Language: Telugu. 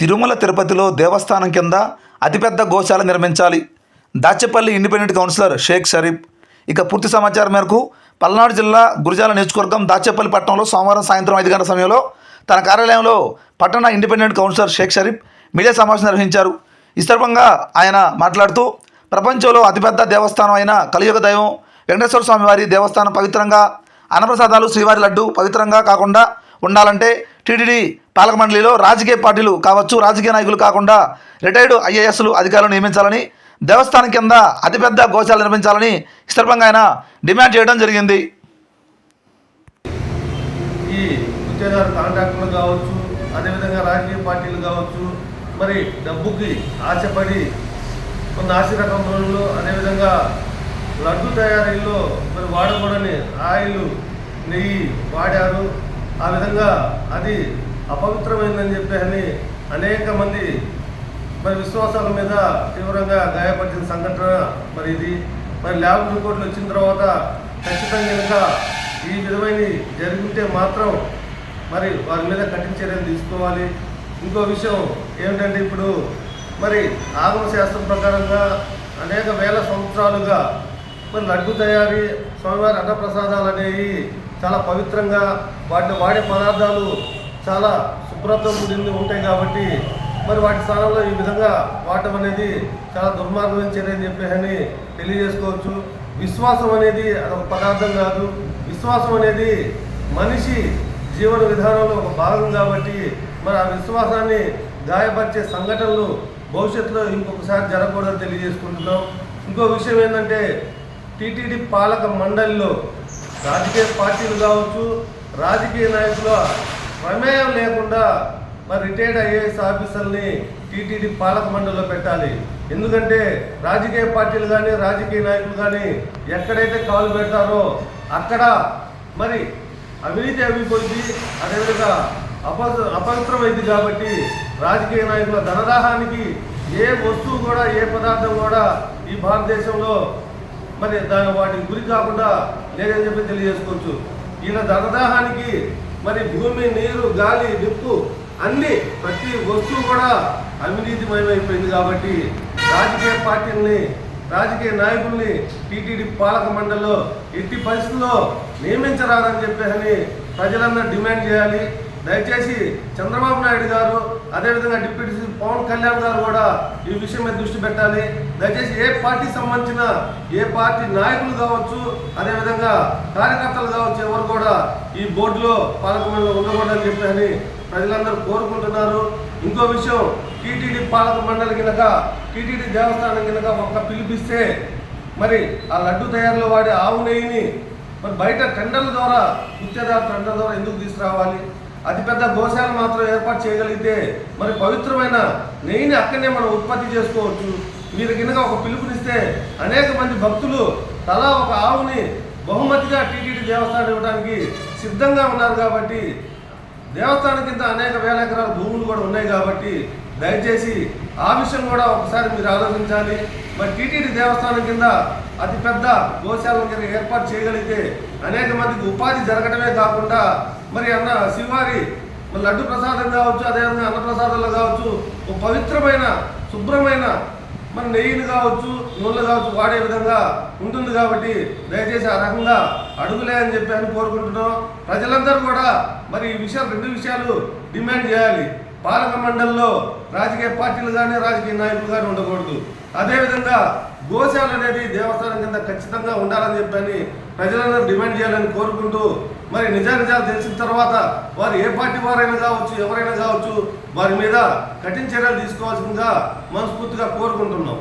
తిరుమల తిరుపతిలో దేవస్థానం కింద అతిపెద్ద గోశాల నిర్మించాలి. Dachepalli independent councillor Shaik Sharif. ఇక పూర్తి సమాచారం మేరకు పల్నాడు జిల్లా గురిజాల నియోజకవర్గం దాచేపల్లి పట్టణంలో సోమవారం సాయంత్రం ఐదు గంటల సమయంలో తన కార్యాలయంలో పట్టణ independent councillor Shaik Sharif media సమావేశం నిర్వహించారు. ఈ సందర్భంగా ఆయన మాట్లాడుతూ ప్రపంచంలో అతిపెద్ద దేవస్థానం అయిన కలియుగ దైవం వెంకటేశ్వర స్వామి వారి దేవస్థానం పవిత్రంగా అన్నప్రసాదాలు శ్రీవారి లడ్డు పవిత్రంగా కాకుండా ఉండాలంటే టీటీడీ పాలక మండలిలో రాజకీయ పార్టీలు కావచ్చు రాజకీయ నాయకులు కాకుండా రిటైర్డ్ ఐఏఎస్లు అధికారులు నియమించాలని దేవస్థానం కింద అతిపెద్ద గోశాల నిర్మించాలని సందర్భంగా ఆయన డిమాండ్ చేయడం జరిగింది. ఈ గుత్తేదారు కాంట్రాక్టులు కావచ్చు అదేవిధంగా రాజకీయ పార్టీలు కావచ్చు మరి డబ్బుకి ఆశపడి కొన్ని ఆశరకం రోజులు అదేవిధంగా లడ్డు తయారీలో మరి వాడకూడని ఆయిల్ నెయ్యి వాడారు. ఆ విధంగా అది అపవిత్రమైందని చెప్పి అనేక మంది మరి విశ్వాసాల మీద తీవ్రంగా గాయపడిన సంఘటన మరి ఇది. మరి ల్యాబ్ రిపోర్ట్లు వచ్చిన తర్వాత ఖచ్చితంగా కనుక ఈ విధమైన జరుగుంటే మాత్రం మరి వారి మీద కఠిన చర్యలు తీసుకోవాలి. ఇంకో విషయం ఏమిటంటే ఇప్పుడు మరి ఆగమ శాస్త్రం ప్రకారంగా అనేక వేల సంవత్సరాలుగా మరి లడ్డు తయారీ స్వామివారి అన్నప్రసాదాలు అనేవి చాలా పవిత్రంగా వాటిని వాడే పదార్థాలు చాలా శుభ్రత నిండి ఉంటాయి కాబట్టి మరి వాటి స్థానంలో ఈ విధంగా వాడటం అనేది చాలా దుర్మార్గమైన చర్య అని చెప్పేసి తెలియజేసుకోవచ్చు. విశ్వాసం అనేది అదొక పదార్థం కాదు. విశ్వాసం అనేది మనిషి జీవన విధానంలో ఒక భాగం కాబట్టి మరి ఆ విశ్వాసాన్ని గాయపరిచే సంఘటనలు భవిష్యత్తులో ఇంకొకసారి జరగకూడదని తెలియజేసుకుంటున్నాం. ఇంకో విషయం ఏంటంటే టీటీడీ పాలక మండలిలో రాజకీయ పార్టీలు కావచ్చు రాజకీయ నాయకుల ప్రమేయం లేకుండా మరి రిటైర్డ్ ఐఏఎస్ ఆఫీసర్ని టీటీడీ పాలక మండలిలో పెట్టాలి. ఎందుకంటే రాజకీయ పార్టీలు కానీ రాజకీయ నాయకులు కానీ ఎక్కడైతే కాలు పెడతారో అక్కడ మరి అవినీతి అవిపోయింది. అదేవిధంగా అప అపవిత్రమైంది కాబట్టి రాజకీయ నాయకుల ధనదాహానికి ఏ వస్తువు కూడా ఏ పదార్థం కూడా ఈ భారతదేశంలో మరి దాని వాటికి గురి కాకుండా లేదని చెప్పి తెలియజేసుకోవచ్చు? ఈయన ధనదాహానికి మరి భూమి నీరు గాలి నిప్పు అన్ని ప్రతి వస్తువు కూడా అవినీతిమయమైపోయింది కాబట్టి రాజకీయ పార్టీల్ని రాజకీయ నాయకుల్ని టీటీడీ పాలక మండలిలో ఎట్టి పరిస్థితుల్లో నియమించరాదని చెప్పేసి ప్రజలందరూ డిమాండ్ చేయాలి. దయచేసి చంద్రబాబు నాయుడు గారు అదేవిధంగా డిప్యూటీ సీఎం పవన్ కళ్యాణ్ గారు కూడా ఈ విషయం మీద దృష్టి పెట్టాలి. దయచేసి ఏ పార్టీ సంబంధించిన ఏ పార్టీ నాయకులు కావచ్చు అదేవిధంగా కార్యకర్తలు కావచ్చు ఎవరు కూడా ఈ బోర్డులో పాలక ఉండకూడదని చెప్పని ప్రజలందరూ కోరుకుంటున్నారు. ఇంకో విషయం టీటీడీ పాలక మండలి కనుక టీటీడీ దేవస్థానం కనుక ఒక్క పిలిపిస్తే మరి ఆ లడ్డు తయారులో వాడే ఆవు నెయ్యిని మరి బయట టెండర్ల ద్వారా గుత్తేదారు టెండర్ల ద్వారా ఎందుకు తీసుకురావాలి? అతిపెద్ద గోశాల మాత్రం ఏర్పాటు చేయగలిగితే మరి పవిత్రమైన నెయ్యిని అక్కడనే మనం ఉత్పత్తి చేసుకోవచ్చు. మీరు కింద ఒక పిలుపునిస్తే అనేక మంది భక్తులు తలా ఒక ఆవుని బహుమతిగా టీటీడీ దేవస్థానం ఇవ్వడానికి సిద్ధంగా ఉన్నారు కాబట్టి దేవస్థానం కింద అనేక వేల ఎకరాల భూములు కూడా ఉన్నాయి కాబట్టి దయచేసి ఆ విషయం కూడా ఒకసారి మీరు ఆలోచించాలి. మరి టీటీడీ దేవస్థానం కింద అతిపెద్ద గోశాల కింద ఏర్పాటు చేయగలిగితే అనేక మందికి ఉపాధి జరగడమే కాకుండా మరి అన్న శివారి మరి లడ్డు ప్రసాదం కావచ్చు అదేవిధంగా అన్న ప్రసాదాలు కావచ్చు ఒక పవిత్రమైన శుభ్రమైన మన నెయ్యిని కావచ్చు నూనెలు కావచ్చు వాడే విధంగా ఉంటుంది కాబట్టి దయచేసి ఆ రకంగా అడుగులే అని చెప్పి అని కోరుకుంటున్నాం. ప్రజలందరూ కూడా మరి ఈ విషయాలు రెండు విషయాలు డిమాండ్ చేయాలి. పాలక మండలిలో రాజకీయ పార్టీలు కానీ రాజకీయ నాయకులు కానీ ఉండకూడదు. అదేవిధంగా గోశాల అనేది దేవస్థానం కింద ఖచ్చితంగా ఉండాలని చెప్పని ప్రజలందరూ డిమాండ్ చేయాలని కోరుకుంటూ మరి నిజా నిజాలు తెలిసిన తర్వాత వారు ఏ పార్టీ వారైనా కావచ్చు ఎవరైనా కావచ్చు వారి మీద కఠిన చర్యలు తీసుకోవాల్సిందిగా మనస్ఫూర్తిగా కోరుకుంటున్నాం.